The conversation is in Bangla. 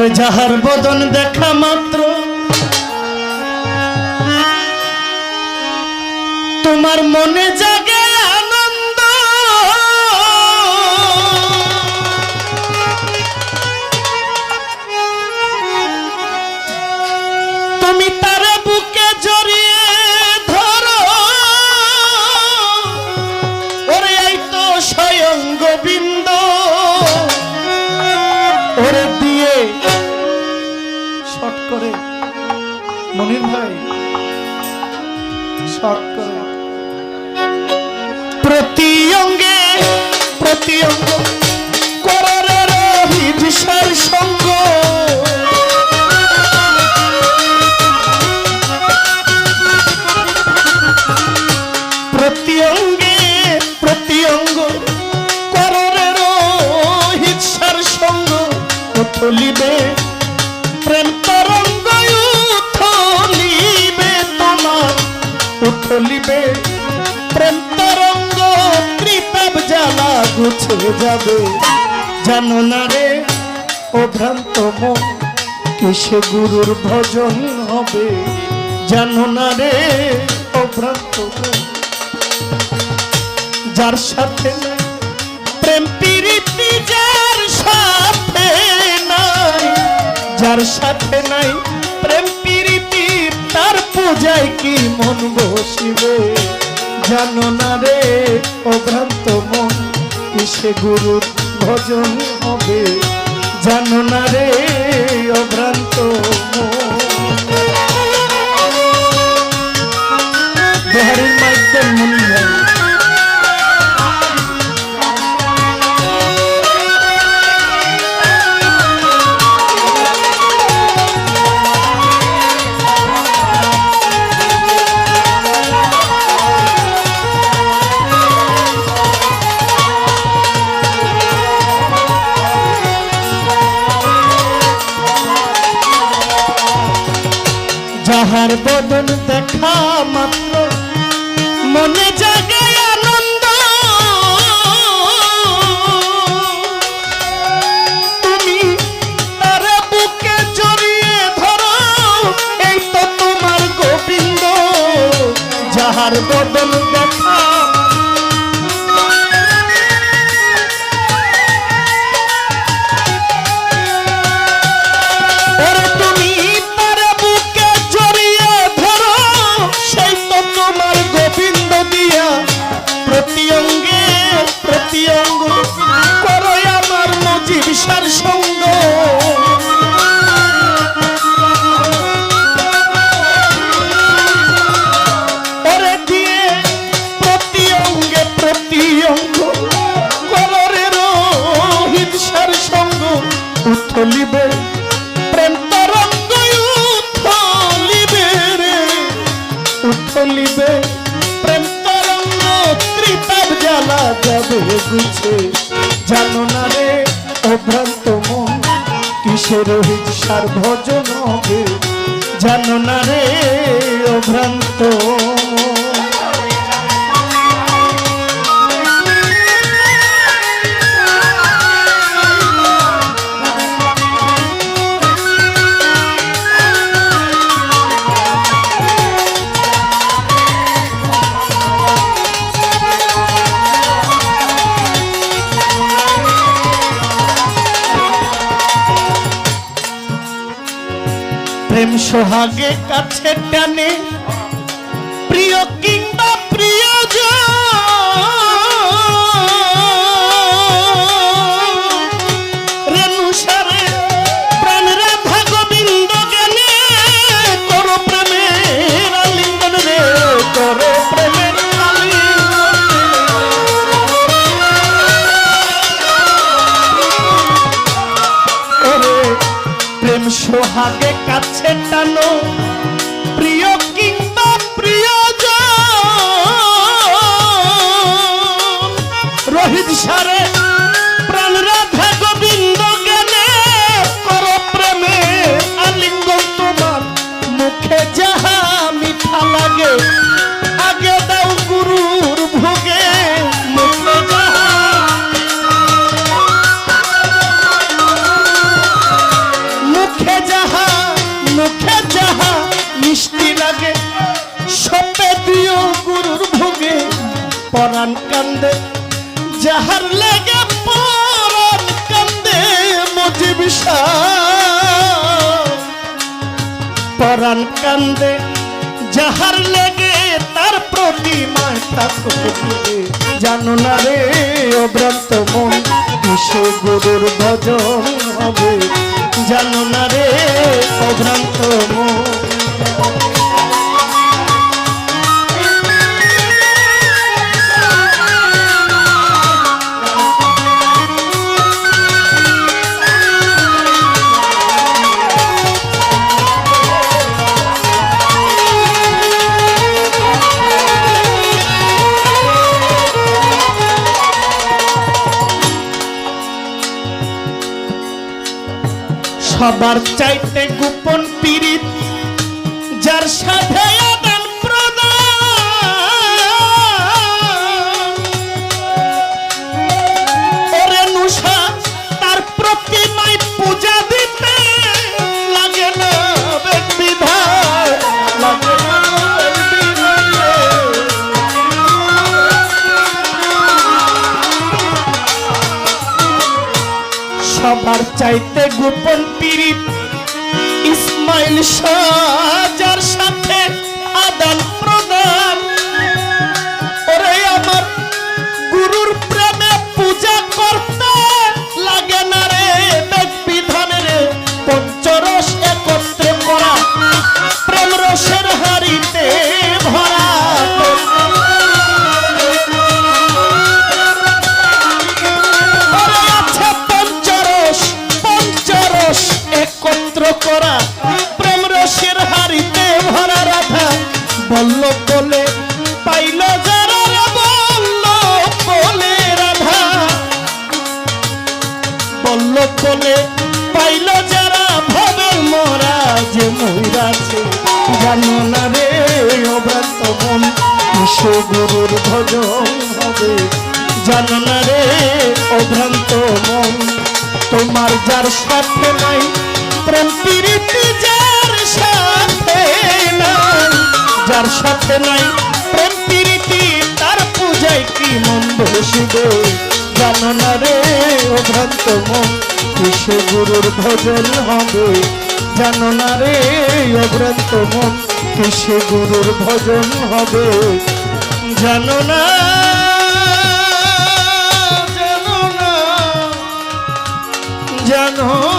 ওরে যাহার বদন দেখা মাত্র। তোমার মনে জাগে করে। মনির ভাই শখ করে। প্রতি অঙ্গে প্রতি অঙ্গ। গুছে যাবে। জানো না রে, ও ভ্রান্ত মন, কিসে গুরুর ভজন হবে? জানো না রে যার সাথে প্রেম যার সাথে নাই, যার সাথে নাই প্রেম তার পূজায় কি মন বসিবে? জানো না রে অভ্রান্ত মন কিসে গুরুর ভজন হবে। জানো না রে অভ্রান্ত মন বিহারের মাইকেল মনি ভাই যাহার বদন দেখা মাত্র মনে নজিব সার ভজন হবে জানো না রে অভ্রান্ত। প্রেম সোহাগে কাছে টানে। প্রিয় কিংবা সোহাগে কাছে টানো। প্রিয় কিংবা প্রিয় রোহিত সারে পরাণ কান্দে, যাহার লেগে পরাণ কান্দে মুজিব। পরাণ কান্দে, যাহার লেগে তার প্রতিমায় জানো না রে অভ্রান্ত মন, কিসে গুরুর ভজন হবে? জানো না রে অভ্রান্ত মন। সবার চাইতে গোপন পীড়িত, যার সাথে তার পূজা দিতে লাগে না বিধান লাগে না সবার চাইতে গোপন পীড়িত ইসমাইল সাজার বল্ল, কোলে পাইল যারা বল্ল, কোলে রাধা। বল্ল, কোলে পাইল যারা ভবে মোরা যে মহিরাছে জানো না রে অব্রাত মন কিসে গুরুর ভজন হবে। জানো না রে অভ্রান্ত মন, তোমার যার সাথে নাই প্রেম প্রীতি যার সাথে নাই। প্রেম প্রীতি, তার পূজায় কি মন বসে গো জানো না রে ভ্রান্ত মন কৃষ্ণ গুরুর ভজন হবে? জানো না রে অভ্রান্ত মন কৃষ্ণ গুরুর ভজন হবে? জানো না জানো না, জানো